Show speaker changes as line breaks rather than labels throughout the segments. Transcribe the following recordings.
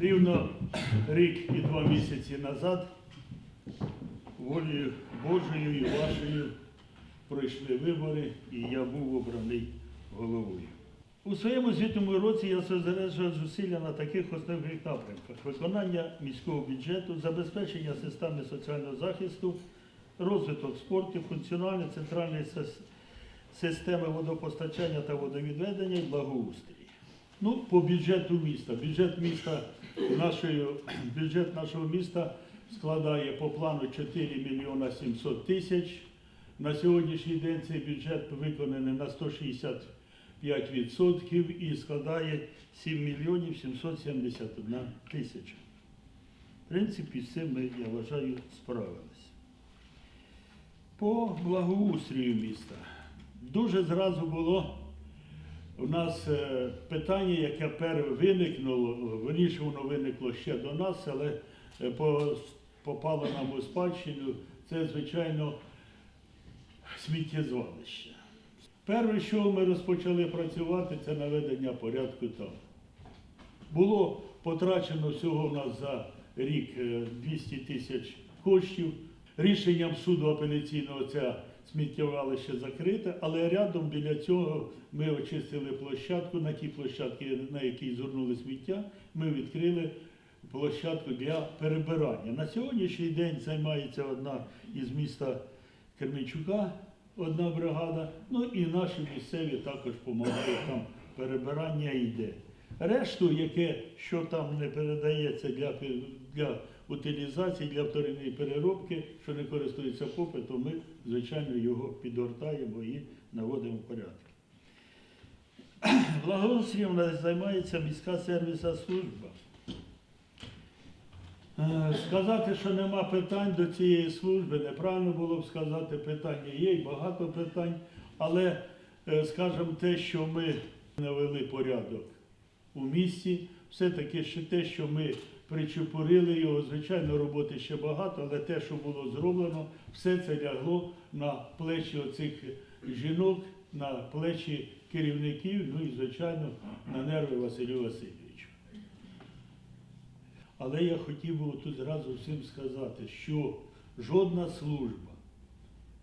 Рівно рік і два місяці назад волею Божою і вашою пройшли вибори, і я був обраний головою. У своєму звітному році я зосереджував зусилля на таких основних напрямках: виконання міського бюджету, забезпечення системи соціального захисту, розвиток спорту, функціональної центральної системи водопостачання та водовідведення і благоустрій. Ну, по бюджету міста. Бюджет міста нашої, бюджет нашого міста складає по плану 4 мільйона 700 тисяч. На сьогоднішній день цей бюджет виконаний на 165% і складає 7 мільйонів 771 тисяча. В принципі, з цим ми, я вважаю, справилися. По благоустрію міста. Дуже зразу було у нас е, питання, яке перше виникнуло, верніше воно виникло ще до нас, але е, попало нам у спадщину, це, звичайно, сміттєзвалище. Перше, що ми розпочали працювати, це наведення порядку там. Було потрачено всього у нас за рік е, 200 тисяч коштів. Рішенням суду апеляційного це сміттєвалище закрите, але рядом біля цього ми очистили площадку. На тій площадці, на якій згорнули сміття, ми відкрили площадку для перебирання. На сьогоднішній день займається одна із міста Кременчука, одна бригада, ну і наші місцеві також допомагають там перебирання йде. Решту, яке що там не передається для, для утилізації, для вторинної переробки, що не користується попитом, ми, звичайно, його підгортаємо і наводимо в порядок. Благоустрієм нас займається міська сервісна служба. Е, Сказати, що нема питань до цієї служби, неправильно було б сказати, питання є багато питань, але е, скажімо те, що ми навели порядок у місті, все-таки ще те, що ми причепурили його, звичайно, роботи ще багато, але те, що було зроблено, все це лягло на плечі оцих жінок, на плечі керівників, ну і, звичайно, на нерви Василю Васильовичу. Але я хотів би тут зразу всім сказати, що жодна служба,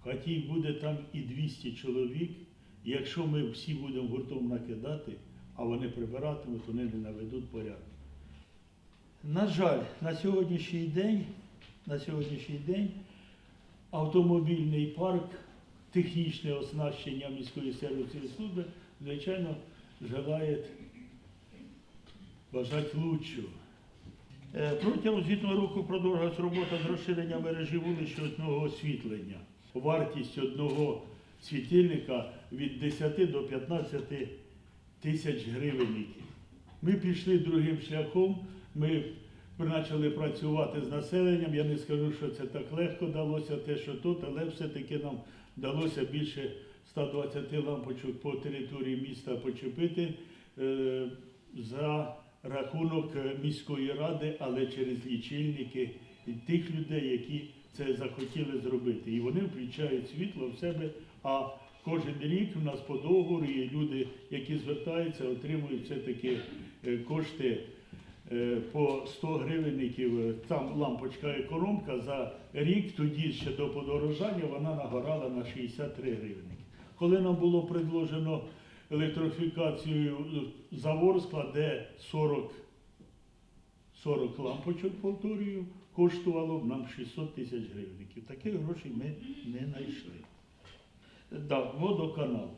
хоч і буде там і 200 чоловік, якщо ми всі будемо гуртом накидати, а вони прибиратимуть, вони не наведуть порядок. На жаль, на сьогоднішній день, на сьогоднішній день автомобільний парк, технічне оснащення міської сервісної служби, звичайно, желає бажати лучшого. Е, Протягом звітного року продовжилась робота з розширення мережі вуличного освітлення. Вартість одного світильника від 10 до 15 тисяч гривень. Ми пішли другим шляхом, ми почали працювати з населенням. Я не скажу, що це так легко далося, те, що тут, але все-таки нам вдалося більше 120 лампочок по території міста почепити. е, за рахунок міської ради, але через лічильники тих людей, які це захотіли зробити. І вони включають світло в себе. А кожен рік у нас по договору є люди, які звертаються, отримують все-таки е, кошти. Е, По 100 гривенників, е, там лампочка економка за рік, тоді ще до подорожання вона нагорала на 63 гривенники. Коли нам було предложено електрифікацію завор складе 40, 40 лампочок, повторюю, коштувало б нам 600 тисяч гривників. Таких грошей ми не знайшли. Так, водоканал.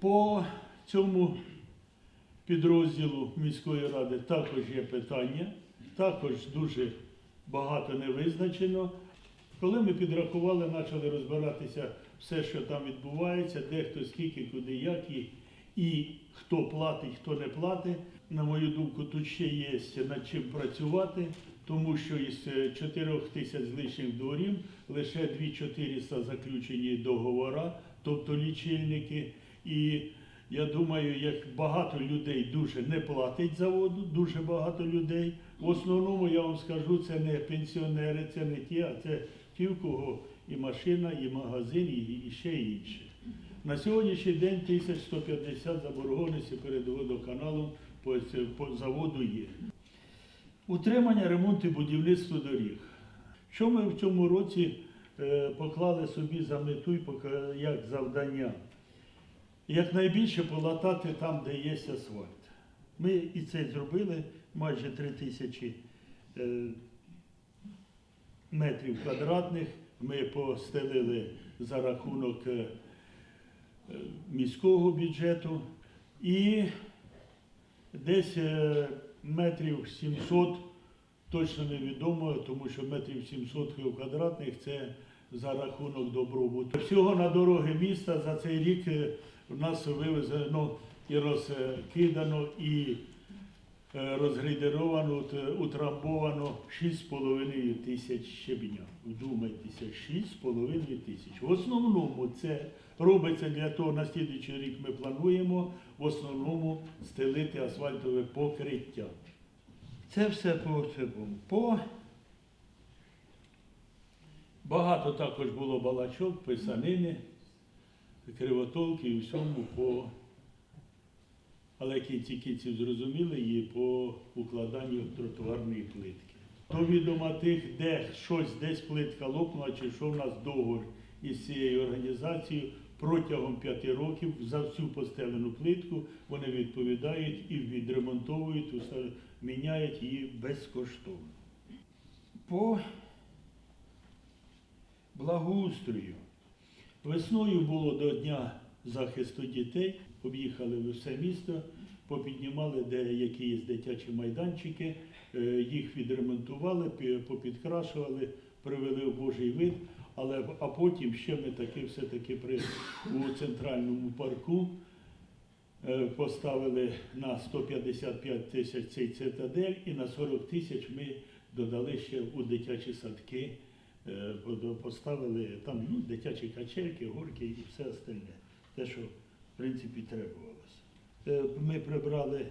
По цьому підрозділу міської ради також є питання, також дуже багато не визначено. Коли ми підрахували, почали розбиратися все, що там відбувається, де хто скільки, куди, як і, і хто платить, хто не платить. На мою думку, тут ще є над чим працювати, тому що із 4 тисяч з лишніх дворів лише 2400 заключені договори, тобто лічильники. І я думаю, як багато людей дуже не платить за воду, дуже багато людей. В основному я вам скажу, це не пенсіонери, це не ті, а це ті, в кого і машина, і магазин, і, ще інше. На сьогоднішній день 1150 заборгованості перед водоканалом по, заводу є. Утримання, ремонт і будівництво доріг. Що ми в цьому році е, поклали собі за мету як завдання? Якнайбільше полатати там, де є асфальт. Ми і це зробили майже 3 тисячі е, метрів квадратних. Ми постелили за рахунок е, міського бюджету і десь е, метрів 700, точно невідомо, тому що метрів 700 квадратних це за рахунок добробуту. Всього на дороги міста за цей рік у нас вивезено і розкидано, і е, розгрейдеровано, е, утрамбовано 6,5 тисяч щебня. Вдумайтеся, 6,5 тисяч. В основному це робиться для того, на слідуючий рік ми плануємо в основному стелити асфальтове покриття. Це все по. По... Багато також було балачок, писанини, кривотолки і всьому по. Але кінці кінців зрозуміли її по укладанню тротуарної плитки. То відомо тих, де щось, десь плитка лопнула, чи що в нас договор із цією організацією протягом п'яти років за всю постелену плитку вони відповідають і відремонтовують, міняють її безкоштовно. По благоустрою. Весною було до Дня захисту дітей, об'їхали все місто, попіднімали деякі є дитячі майданчики, е, їх відремонтували, попідкрашували, привели в Божий вид. Але а потім ще ми таки все-таки при у центральному парку е, поставили на 155 тисяч цей цитадель і на 40 тисяч ми додали ще у дитячі садки. Е, поставили там ну, дитячі качельки, горки і все остальне. Те, що в принципі требувалося. Е, Ми прибрали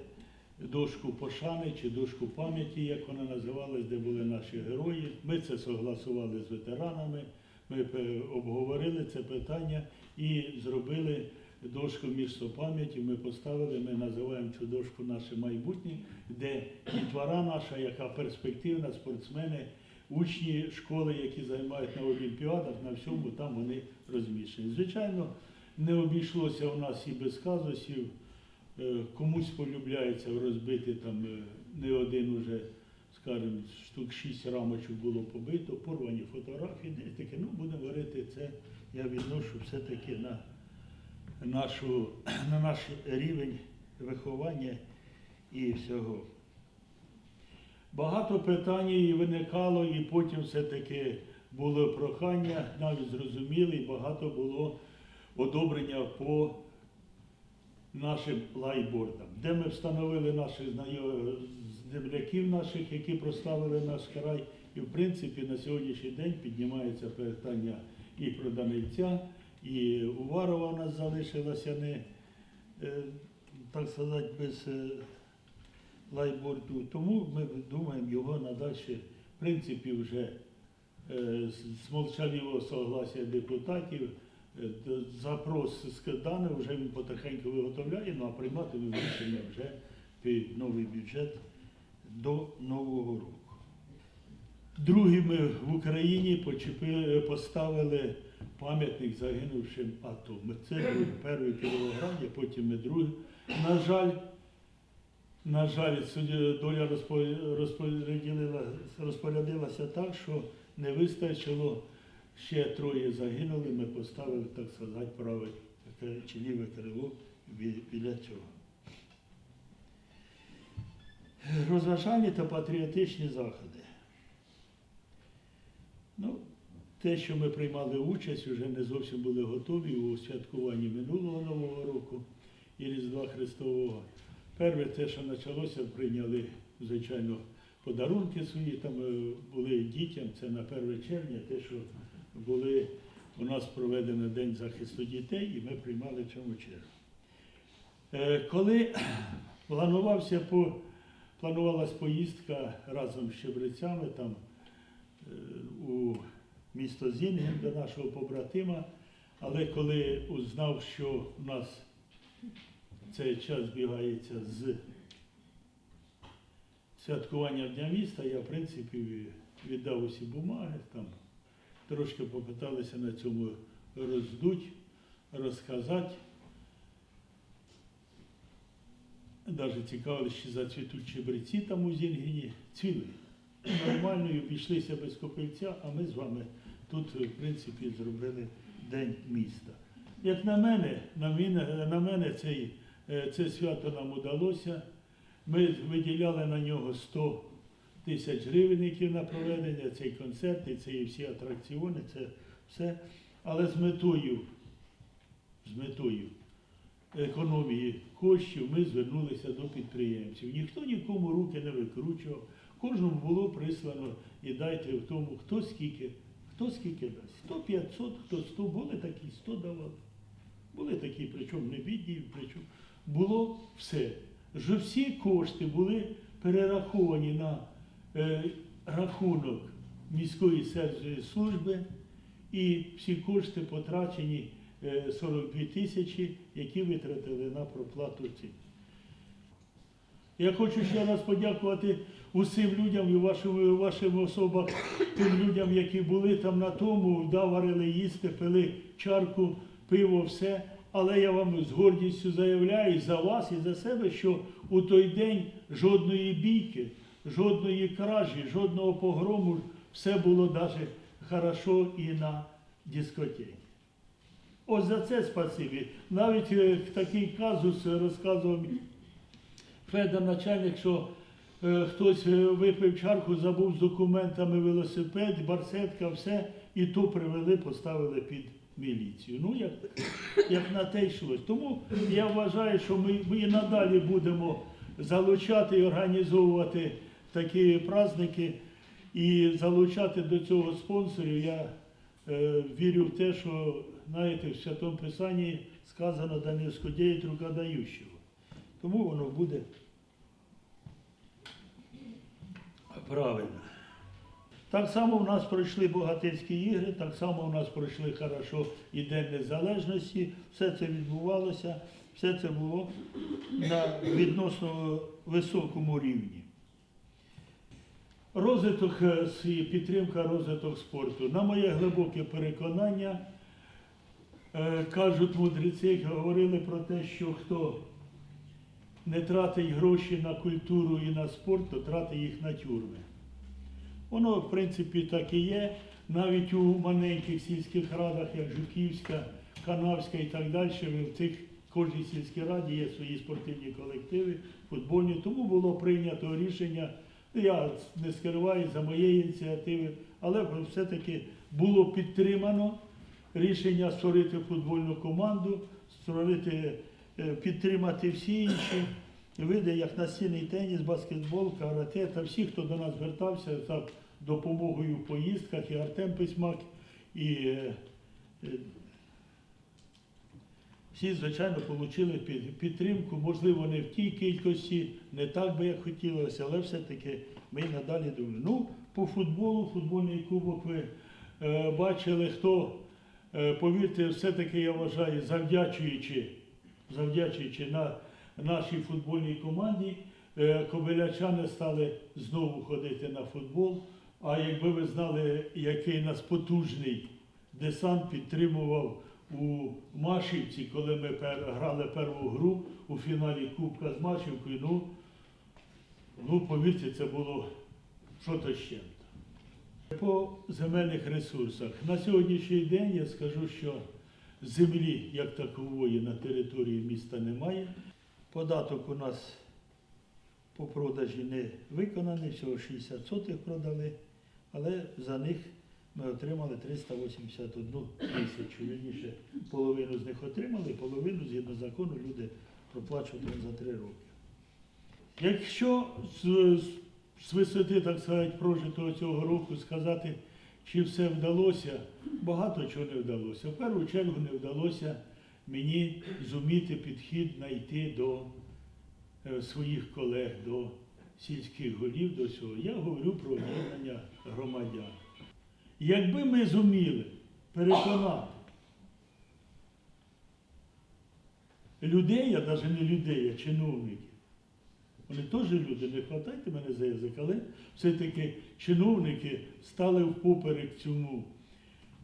дошку пошани чи дошку пам'яті, як вона називалась, де були наші герої. Ми це согласували з ветеранами. Ми обговорили це питання і зробили дошку місто пам'яті. Ми поставили, ми називаємо цю дошку наше майбутнє, де дітвора наша, яка перспективна, спортсмени, учні школи, які займають на олімпіадах, на всьому там вони розміщені. Звичайно, не обійшлося у нас і без казусів. Е, Комусь полюбляється розбити там е, не один уже, скажімо, штук шість рамочок було побито, порвані фотографії, десь таке, ну будемо говорити, це я відношу все-таки на, нашу, на наш рівень виховання і всього. Багато питань і виникало, і потім все-таки було прохання, навіть зрозуміли, і багато було одобрення по нашим лайбордам, де ми встановили наших земляків наших, які прославили наш край. І в принципі на сьогоднішній день піднімається питання і про Данильця, і Уварова у нас залишилася не, е, так сказати, без лайборду. Тому ми думаємо його надальше, в принципі, вже е, з з молчаливого согласия депутатів. Е, Запрос скиданий, вже він потихеньку виготовляє, ну а приймати ми вже під новий бюджет до Нового року. Другий ми в Україні поставили пам'ятник загинувшим АТО. Це був перший в Кіровограді, потім ми другий. На жаль, на жаль, доля розпорядилася так, що не вистачило. Ще троє загинули, ми поставили, так сказати, праве чи ліве крило біля цього. Розважальні та патріотичні заходи. Ну, те, що ми приймали участь, вже не зовсім були готові у святкуванні минулого Нового року і Різдва Христового. Перше, те, що почалося, прийняли, звичайно, подарунки свої, там е, були дітям, це на 1 червня, те, що були у нас проведено День захисту дітей, і ми приймали в цьому чергу. Е, Коли планувався по, планувалась поїздка разом з щебрецями там, е, у місто Зінген до нашого побратима, але коли узнав, що в нас цей час збігається з святкування Дня міста я, в принципі, віддав усі бумаги, там трошки попиталися на цьому роздуть, розказати. Навіть цікавилися, чи зацвітуть чебреці там у Зінгіні. Цвіли. Нормально і обійшлися без копильця, а ми з вами тут, в принципі, зробили День міста. Як на мене, на мене, на мене цей, це свято нам удалося. Ми виділяли на нього 100 тисяч гривень, які на проведення, цей концерт, і це і всі атракціони, це все. Але з метою, з метою економії коштів ми звернулися до підприємців. Ніхто нікому руки не викручував. Кожному було прислано і дайте в тому, хто скільки, хто скільки дасть. Хто 500, хто 100, були такі, 100 давали. Були такі, причому не бідні, причому було все. Що всі кошти були перераховані на е, рахунок міської сервісної служби, і всі кошти потрачені е, 42 тисячі, які витратили на проплату цін. Я хочу ще раз подякувати усім людям і вашим, вашим особам, тим людям, які були там на тому, да, варили їсти, пили чарку, пиво, все. Але я вам з гордістю заявляю за вас, і за себе, що у той день жодної бійки, жодної кражі, жодного погрому, все було навіть хорошо і на дискотеці. Ось за це спасибі. Навіть е, такий казус розказував Федор начальник, що е, хтось е, випив чарку, забув з документами велосипед, барсетка, все, і то привели, поставили під міліцію. Ну, як, як на те йшлось. Тому я вважаю, що ми, ми і надалі будемо залучати і організовувати такі праздники і залучати до цього спонсорів. Я е, вірю в те, що знаєте, в Святому Писанні сказано да не скодіють рука даючого. Тому воно буде правильно. Так само в нас пройшли богатирські ігри, так само в нас пройшли хорошо і День Незалежності. Все це відбувалося, все це було на відносно високому рівні. Розвиток е, підтримка розвиток спорту. На моє глибоке переконання, е, кажуть мудреці, говорили про те, що хто не тратить гроші на культуру і на спорт, то тратить їх на тюрми. Воно, в принципі, так і є. Навіть у маленьких сільських радах, як Жуківська, Канавська і так далі, в цих кожній сільській раді є свої спортивні колективи, футбольні. Тому було прийнято рішення, я не скриваю за моєї ініціативи, але все-таки було підтримано рішення створити футбольну команду, створити, е, підтримати всі інші види, як настільний теніс, баскетбол, карате та всі, хто до нас звертався за допомогою в поїздках, і Артем Письмак, і е, е, всі, звичайно, отримали підтримку, можливо, не в тій кількості, не так би, як хотілося, але все-таки ми надалі думаємо. Ну, по футболу, футбольний кубок ви е, бачили, хто, е, повірте, все-таки я вважаю, завдячуючи, завдячуючи на нашій футбольній команді, е, кобилячани стали знову ходити на футбол. А якби ви знали, який нас потужний десант підтримував у Машівці, коли ми грали першу гру у фіналі Кубка з Машівкою, ну, ну повірте, це було що-то ще. По земельних ресурсах. На сьогоднішній день я скажу, що землі як такової на території міста немає. Податок у нас по продажі не виконаний, всього 60 сотих продали, але за них ми отримали 381 тисячу. Вірніше, половину з них отримали, половину згідно закону люди проплачуватимуть за три роки. Якщо з, з- висоти, так сказати, прожитого цього року сказати, чи все вдалося, багато чого не вдалося. В першу чергу не вдалося мені зуміти підхід знайти до е, своїх колег, до сільських голів, до цього. Я говорю про об'єднання громадян. Якби ми зуміли переконати людей, а навіть не людей, а чиновників, Вони теж люди, не хватайте мене за язик, але все-таки чиновники стали впоперек цьому.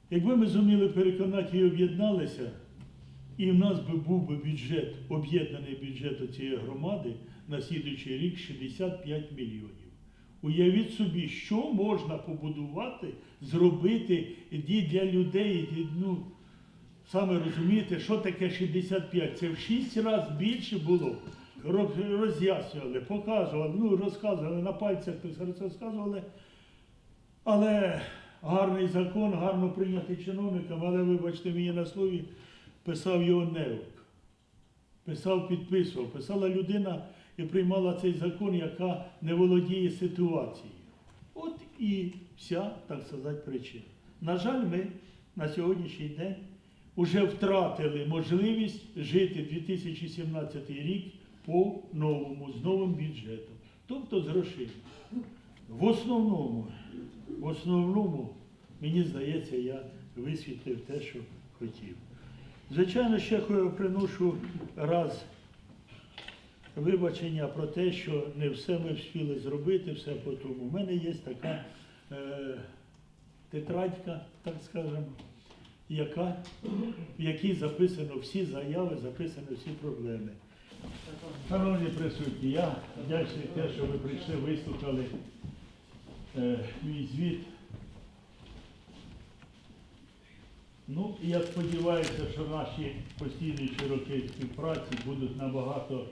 Якби ми зуміли переконати і об'єдналися, і в нас би був би бюджет, об'єднаний бюджет цієї громади на слідуючий рік 65 мільйонів. Уявіть собі, що можна побудувати, зробити для людей. Ну, саме розумієте, що таке 65? Це в 6 разів більше було. Роз'яснювали, показували, ну, розказували на пальцях, розказували. Але гарний закон, гарно прийнятий чиновником, але вибачте мені на слові, писав його невок. Писав, підписував. Писала людина і приймала цей закон, яка не володіє ситуацією. От і вся, так сказати, причина. На жаль, ми на сьогоднішній день вже втратили можливість жити 2017 рік по новому, з новим бюджетом, тобто з грошима. В основному, в основному, мені здається, я висвітлив те, що хотів. Звичайно, ще приношу раз вибачення про те, що не все ми встигли зробити, все по тому. У мене є така е, тетрадька, так скажемо, яка, в якій записано всі заяви, записані всі проблеми. Шановні присутні, я вдячний те, що ви прийшли, вислухали е, мій звіт. Ну, я сподіваюся, що наші постійні роки співпраці будуть набагато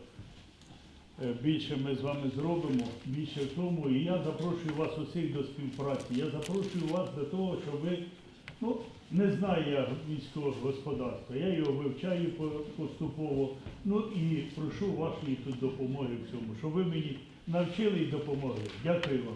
е, більше ми з вами зробимо, більше в тому. І я запрошую вас усіх до співпраці. Я запрошую вас до того, щоб ви, ну, не знаю я міського господарства, я його вивчаю поступово. Ну і прошу вашої тут допомоги в цьому, щоб ви мені навчили і допомогли. Дякую вам.